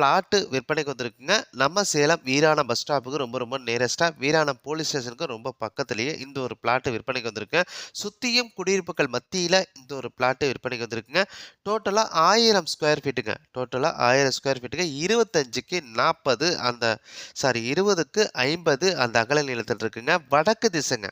Plot விற்பனைக்கு வந்திருக்குங்க. நம்ம சேலம் வீராணம் பஸ் ஸ்டாப்புக்கு ரொம்ப ரொம்ப நேரஸ்ட்டாக வீராணம் போலீஸ் ஸ்டேஷனுக்கு ரொம்ப பக்கத்துலேயே இந்த ஒரு பிளாட்டு விற்பனைக்கு வந்திருக்கு. சுற்றியும் குடியிருப்புகள் மத்தியில் இந்த ஒரு பிளாட்டு விற்பனைக்கு வந்திருக்குங்க. டோட்டலாக ஆயிரம் ஸ்கொயர் ஃபீட்டுங்க. டோட்டலாக ஆயிரம் ஸ்கொயர் ஃபீட்டுங்க. இருபத்தஞ்சுக்கு நாற்பது அந்த சாரி இருபதுக்கு ஐம்பது அந்த அகல நீளத்தில் இருக்குங்க. வடக்கு திசைங்க.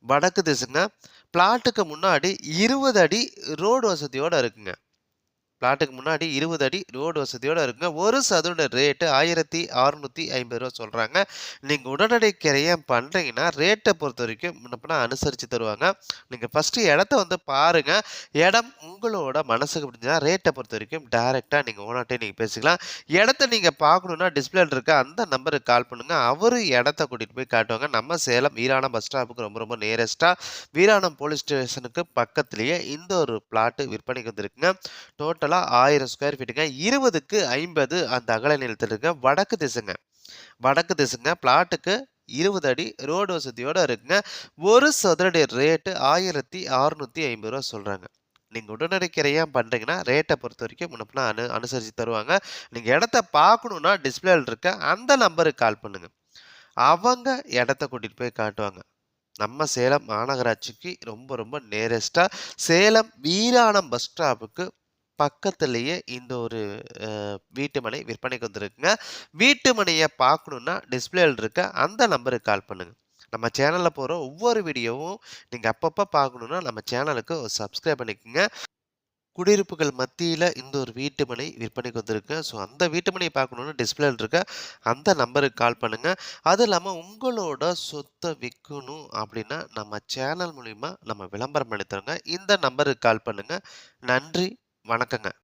வடக்கு திசைங்க. பிளாட்டுக்கு முன்னாடி இருபது அடி ரோடு வசதியோடு இருக்குங்க. பிளாட்டுக்கு முன்னாடி இருபது அடி ரோடு வசதியோடு இருக்குங்க. ஒரு சதுர ரேட்டு ஆயிரத்தி அறுநூற்றி ஐம்பது ரூபா சொல்கிறாங்க நீங்கள் உடனடி கிரையம் பண்ணுறீங்கன்னா ரேட்டை பொறுத்த வரைக்கும் முன்னப்பினா அனுசரித்து தருவாங்க. நீங்கள் ஃபஸ்ட்டு இடத்த வந்து பாருங்கள் இடம் உங்களோட மனசுக்கு பிடிச்சா ரேட்டை பொறுத்த வரைக்கும் டைரெக்டாக நீங்கள் ஓனாட்டே நீங்கள் பேசிக்கலாம். இடத்த நீங்கள் பார்க்கணுன்னா டிஸ்பிளேல இருக்க அந்த நம்பருக்கு கால் பண்ணுங்கள் அவர் இடத்த கூட்டிகிட்டு போய் காட்டுவாங்க. நம்ம சேலம் வீராணம் பஸ் ஸ்டாப்புக்கு ரொம்ப ரொம்ப நேரஸ்ட்டாக வீராணம் போலீஸ் ஸ்டேஷனுக்கு பக்கத்துலேயே இந்த ஒரு பிளாட்டு விற்பனைக்கு வந்துருக்குங்க. டோட்டல் டோட்டலாக ஆயிரம் ஸ்கொயர் ஃபீட்டுங்க இருபதுக்கு ஐம்பது அந்த அகல நிலத்தில் இருக்க வடக்கு திசைங்க. வடக்கு திசைங்க. பிளாட்டுக்கு இருபது அடி ரோடு வசதியோடு இருக்குங்க. ஒரு சதுரடி ரேட்டு ஆயிரத்தி அறுநூற்றி ஐம்பது ரூபா சொல்கிறாங்க நீங்கள் உடனடி கிரையாக பண்ணுறீங்கன்னா ரேட்டை பொறுத்த வரைக்கும் முன்னப்பினா அனு அனுசரித்து தருவாங்க. நீங்கள் இடத்த பார்க்கணுன்னா டிஸ்பிளேல இருக்க அந்த நம்பருக்கு கால் பண்ணுங்கள் அவங்க இடத்த கூட்டிகிட்டு போய் காட்டுவாங்க. நம்ம சேலம் மாநகராட்சிக்கு ரொம்ப ரொம்ப நேரஸ்ட்டாக சேலம் வீராணம் பஸ் ஸ்டாப்புக்கு பக்கத்துலேயே இந்த ஒரு வீட்டு மனை விற்பனைக்கு வந்துருக்குங்க. வீட்டு மனையை பார்க்கணுன்னா டிஸ்பிளேல இருக்க அந்த நம்பருக்கு கால் பண்ணுங்கள் நம்ம சேனலில் போகிற ஒவ்வொரு வீடியோவும் நீங்கள் அப்பப்போ பார்க்கணுன்னா நம்ம சேனலுக்கு சப்ஸ்கிரைப் பண்ணிக்கோங்க. குடியிருப்புகள் மத்தியில் இந்த ஒரு வீட்டு மனை விற்பனைக்கு வந்திருக்கு. ஸோ அந்த வீட்டு மனையை பார்க்கணுன்னா டிஸ்பிளேல இருக்க அந்த நம்பருக்கு கால் பண்ணுங்கள் அது இல்லாமல் உங்களோட சொத்தை விற்கணும் அப்படின்னா நம்ம சேனல் மூலிமா நம்ம விளம்பரம் பண்ணித்தருங்க இந்த நம்பருக்கு கால் பண்ணுங்கள் நன்றி. வணக்கங்க.